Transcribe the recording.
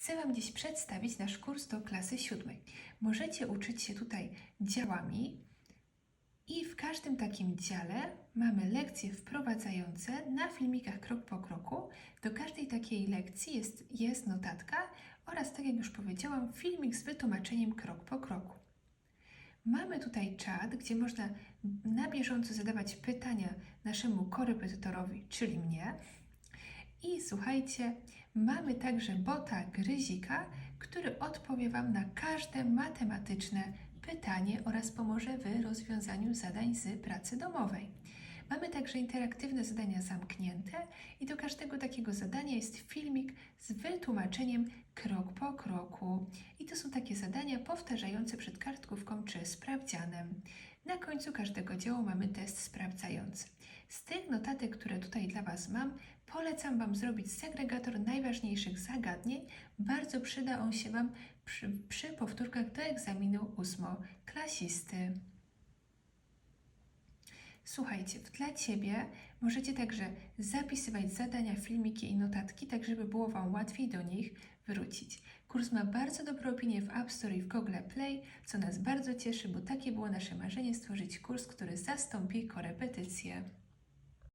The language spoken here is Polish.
Chcę Wam dziś przedstawić nasz kurs do klasy siódmej. Możecie uczyć się tutaj działami i w każdym takim dziale mamy lekcje wprowadzające na filmikach krok po kroku. Do każdej takiej lekcji jest, jest notatka oraz, tak jak już powiedziałam, filmik z wytłumaczeniem krok po kroku. Mamy tutaj czat, gdzie można na bieżąco zadawać pytania naszemu korepetytorowi, czyli mnie. I słuchajcie, mamy także bota Gryzika, który odpowie Wam na każde matematyczne pytanie oraz pomoże w rozwiązaniu zadań z pracy domowej. Mamy także interaktywne zadania zamknięte i do każdego takiego zadania jest filmik z wytłumaczeniem krok po kroku. I to są takie zadania powtarzające przed kartkówką czy sprawdzianem. Na końcu każdego działu mamy test sprawdzający. Z tych notatek, które tutaj dla Was mam, polecam Wam zrobić segregator najważniejszych zagadnień. Bardzo przyda on się Wam przy, przy powtórkach do egzaminu ósmoklasisty. Słuchajcie, dla Ciebie możecie także zapisywać zadania, filmiki i notatki, tak żeby było Wam łatwiej do nich wrócić. Kurs ma bardzo dobre opinie w App Store i w Google Play, co nas bardzo cieszy, bo takie było nasze marzenie stworzyć kurs, który zastąpi korepetycję.